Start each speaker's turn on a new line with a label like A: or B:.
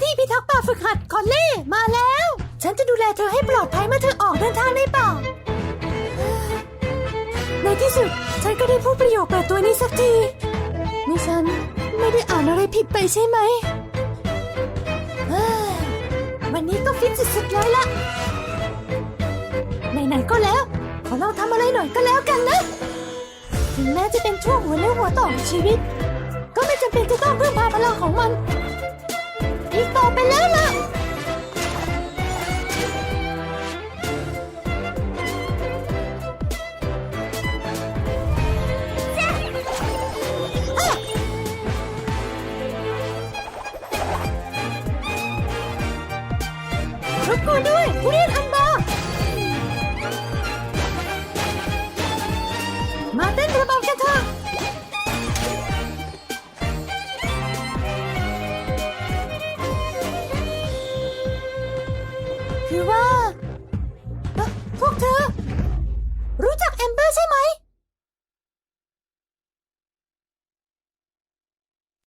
A: ที่พิทักษ์ป่าฝึกหัดคอนเล่มาแล้ว ฉันจะดูแลเธอให้ปลอดภัยเมื่อเธอออกเดินทางในป่า ในที่สุด ฉันก็ได้พูดประโยคเปิดตัวนี้สักทีนี่ฉันไม่ได้อ่านอะไรผิดไปใช่ไหมวันนี้ก็ฟิตสุดๆเลยละไหนๆก็แล้ว ขอลองทำอะไรหน่อยก็แล้วกันนะ ถึงแม้จะเป็นช่วงหัวเลี้ยวหัวต่อของชีวิต ก็ไม่จำเป็นจะต้องพึ่งพาพลังของมัน อีกต่อไปแล้วล่ะ ทุกคนด้วยผู้เรียนอัน 你们